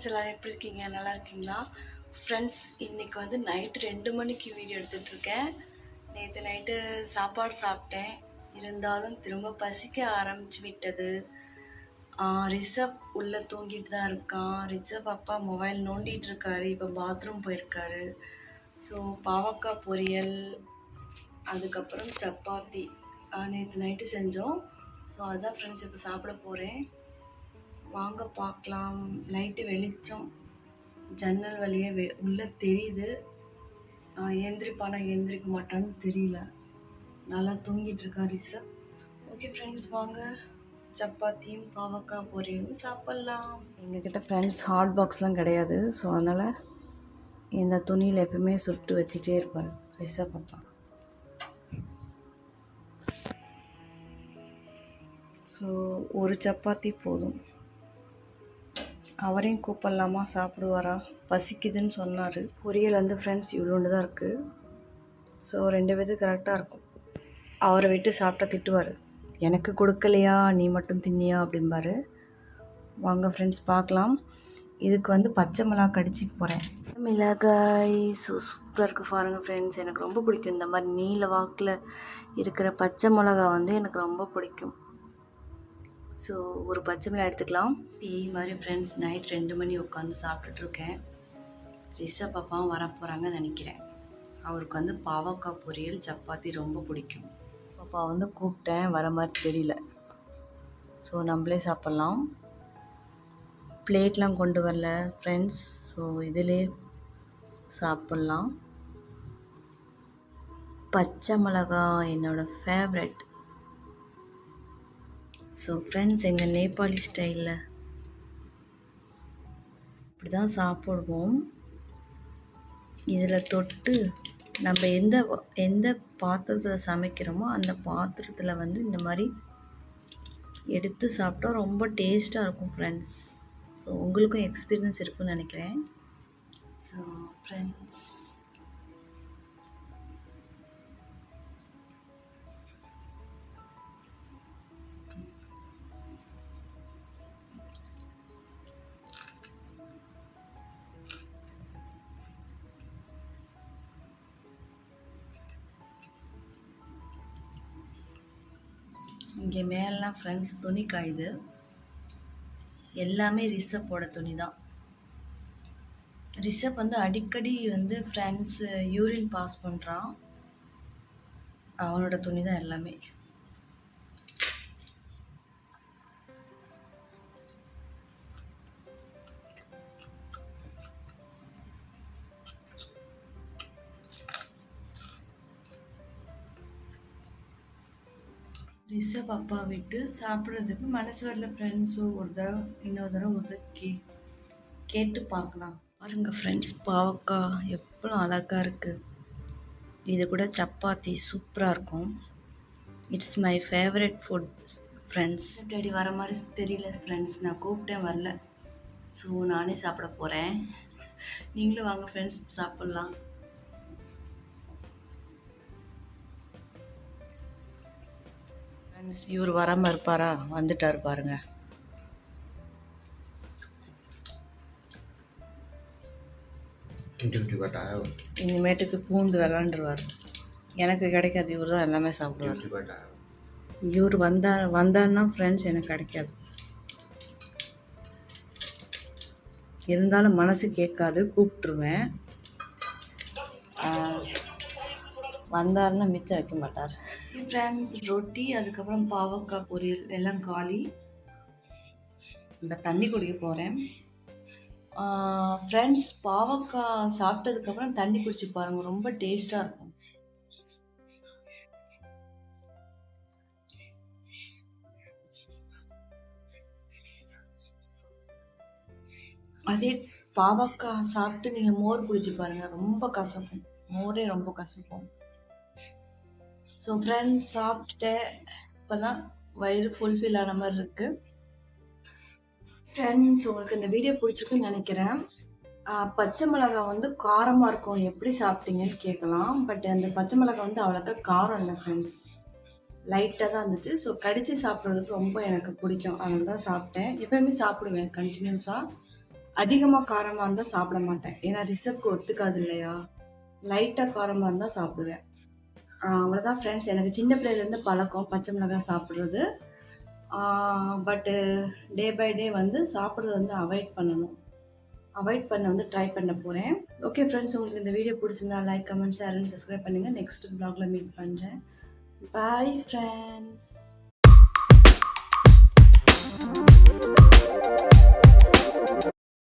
Friends எல்லோரும் எப்படி இருக்கீங்க? நல்லா இருக்கீங்களா? ஃப்ரெண்ட்ஸ் இன்றைக்கி வந்து நைட்டு ரெண்டு மணிக்கு வீடியோ எடுத்துகிட்டு இருக்கேன். நேற்று நைட்டு சாப்பாடு சாப்பிட்டேன். இருந்தாலும் திரும்ப பசிக்க ஆரம்பிச்சு விட்டது. ரிஷப் உள்ளே தூங்கிட்டு தான் இருக்கான். ரிஷப் அப்பா மொபைல் நோண்டிகிட்ருக்காரு இருக்காரு. இப்போ பாத்ரூம் போயிருக்காரு. ஸோ பாவக்காய் பொரியல் அதுக்கப்புறம் சப்பாத்தி. நேற்று நைட்டு செஞ்சோம். ஸோ அதான் ஃப்ரெண்ட்ஸ் இப்போ சாப்பிட போகிறேன் வாங்க பார்க்கலாம். லைட்டு வெளிச்சம். ஜன்னல் வழியே வெ உள்ளே தெரியுது. நான் ஏந்திரிப்பானா ஏந்திரிக்க மாட்டான்னு தெரியல. நல்லா தூங்கிட்டு இருக்கா ரிஷப் ஓகே ஃப்ரெண்ட்ஸ் வாங்க. சப்பாத்தியும் பாவக்காய் பொரியலும் சாப்பிட்லாம். எங்ககிட்ட ஃப்ரெண்ட்ஸ் ஹாட் பாக்ஸ்லாம் கிடையாது. ஸோ அதனால் இந்த துணியில் எப்பவுமே சுட்டு வச்சுட்டே இருப்பார் ரிஷப் அப்பா ஸோ ஒரு சப்பாத்தி போதும். அவரையும் கூப்பிடலாமா? சாப்பிடுவாரா? பசிக்குதுன்னு சொன்னார். பொரியல் வந்து ஃப்ரெண்ட்ஸ் இவ்வளோண்டு தான் இருக்குது ஸோ ரெண்டு பேருக்கு கரெக்டாக இருக்கும். அவரை விட்டு சாப்பிட்டா திட்டுவார். எனக்கு கொடுக்கலையா? நீ மட்டும் தின்னியா? அப்படிம்பாரு. வாங்க ஃப்ரெண்ட்ஸ் பார்க்கலாம். இதுக்கு வந்து பச்சை மிளகா கடிச்சிட்டு போகிறேன் மிளகாய் ஸோ சூப்பராக இருக்குது பாருங்கள் ஃப்ரெண்ட்ஸ் எனக்கு ரொம்ப பிடிக்கும். இந்த மாதிரி நீல வாக்கில் இருக்கிற பச்சை மிளகா வந்து எனக்கு ரொம்ப பிடிக்கும். ஸோ ஒரு பச்சை மிளகாய் எடுத்துக்கலாம். இதே மாதிரி ஃப்ரெண்ட்ஸ் நைட் ரெண்டு மணி உட்காந்து சாப்பிட்டுட்ருக்கேன். ரிஷா பாப்பாவும் வர போகிறாங்கன்னு நினைக்கிறேன். அவருக்கு வந்து பாவக்காய் பொரியல் சப்பாத்தி ரொம்ப பிடிக்கும். பாப்பா வந்து கூப்பிட்டேன் வர மாதிரி தெரியல. ஸோ நம்மளே சாப்பிட்லாம். பிளேட்லாம் கொண்டு வரல ஃப்ரெண்ட்ஸ் ஸோ இதிலே சாப்பிட்லாம். பச்சை மிளகா என்னோடய ஃபேவரட் ஸோ ஃப்ரெண்ட்ஸ் எங்கள் நேபாளி ஸ்டைலில் இப்படி தான் சாப்பிடுவோம். இதில் தொட்டு நம்ம எந்த எந்த பாத்திரத்தில் சமைக்கிறோமோ அந்த பாத்திரத்தில் வந்து இந்த மாதிரி எடுத்து சாப்பிட்டா ரொம்ப டேஸ்ட்டாக இருக்கும் ஃப்ரெண்ட்ஸ் ஸோ உங்களுக்கும் எக்ஸ்பீரியன்ஸ் இருக்குன்னு நினைக்கிறேன். ஸோ ஃப்ரெண்ட்ஸ் இங்கே மேலாம் ஃப்ரெண்ட்ஸ் துணி காயுது. எல்லாமே ரிஷப்போட துணி தான். ரிஷப் வந்து அடிக்கடி வந்து ஃப்ரெண்ட்ஸு யூரின் பாஸ் பண்ணுறான் அவனோட துணி தான் எல்லாமே. ரிஷப் அப்பா விட்டு சாப்பிட்றதுக்கு மனசு வரல. ஃப்ரெண்ட்ஸும் ஒரு தடவை இன்னொரு தடவை ஒரு தடவை கே கேட்டு பார்க்கலாம். பாருங்கள் ஃப்ரெண்ட்ஸ் பாவக்கா எவ்வளோ அழகாக இருக்குது இது கூட சப்பாத்தி சூப்பராக இருக்கும். It's my favourite food friends daddy வர மாதிரி தெரியல ஃப்ரெண்ட்ஸ் நான் கூப்பிட்டேன் வரல. ஸோ நானே சாப்பிட போகிறேன் நீங்களும் வாங்க ஃப்ரெண்ட்ஸ் சாப்பிட்லாம். ஃப்ரெண்ட்ஸ் இவர் வராமல் இருப்பாரா? வந்துட்டார் பாருங்க. இனிமேட்டுக்கு பூந்து விளாண்டுருவார். எனக்கு கிடைக்காது இவர் தான் எல்லாமே சாப்பிடுவார். இவர் வந்தா வந்தார்னா ஃப்ரெண்ட்ஸ் எனக்கு கிடைக்காது. இருந்தாலும் மனசு கேட்காது கூப்பிட்டுருவேன். வந்தாருன்னா மிச்சம் வைக்க மாட்டார். ஃப்ரெண்ட்ஸ் ரொட்டி அதுக்கப்புறம் பாவக்காய் பொரியல் எல்லாம் காலி. இந்த தண்ணி குடிக்க போகிறேன் ஃப்ரெண்ட்ஸ் பாவக்காய் சாப்பிட்டதுக்கப்புறம் தண்ணி குடிச்சு பாருங்கள் ரொம்ப டேஸ்ட்டாக இருக்கும். அதே பாவக்காய் சாப்பிட்டு நீங்கள் மோர் குடிச்சு பாருங்கள் ரொம்ப கசக்கும். மோரே ரொம்ப கசக்கும். ஸோ ஃப்ரெண்ட்ஸ் சாப்பிட்டுட்டேன் இப்போ தான் வயிறு ஃபுல்ஃபில் ஆன மாதிரி இருக்குது ஃப்ரெண்ட்ஸ் உங்களுக்கு இந்த வீடியோ பிடிச்சிருக்குன்னு நினைக்கிறேன். பச்சை மிளகாய் வந்து காரமாக இருக்கும். எப்படி சாப்பிட்டீங்கன்னு கேட்கலாம். பட் அந்த பச்சை மிளகாய் வந்து அவ்வளோக்கா காரம் இல்லை ஃப்ரெண்ட்ஸ் லைட்டாக தான் இருந்துச்சு. ஸோ கடித்து சாப்பிட்றதுக்கு ரொம்ப எனக்கு பிடிக்கும். அதனால தான் சாப்பிட்டேன். எப்போயுமே சாப்பிடுவேன் கண்டினியூஸாக அதிகமாக காரமாக இருந்தால் சாப்பிட மாட்டேன். ஏன்னா ரிசப்க்கு ஒத்துக்காது இல்லையா? லைட்டாக காரமாக இருந்தால் சாப்பிடுவேன். அவ்வளோதான் ஃப்ரெண்ட்ஸ் எனக்கு சின்ன பிள்ளையிலேருந்து பழக்கம். பச்சை மிளகாய் சாப்பிட்றது. பட்டு டே பை டே வந்து சாப்பிட்றது வந்து அவாய்ட் பண்ணணும். அவாய்ட் பண்ண வந்து ட்ரை பண்ண போகிறேன் ஓகே ஃப்ரெண்ட்ஸ் உங்களுக்கு இந்த வீடியோ பிடிச்சிருந்தா like comment share and subscribe பண்ணுங்கள் நெக்ஸ்ட் ப்ளாகில் மீட் பண்ணுறேன் பாய் ஃப்ரெண்ட்ஸ்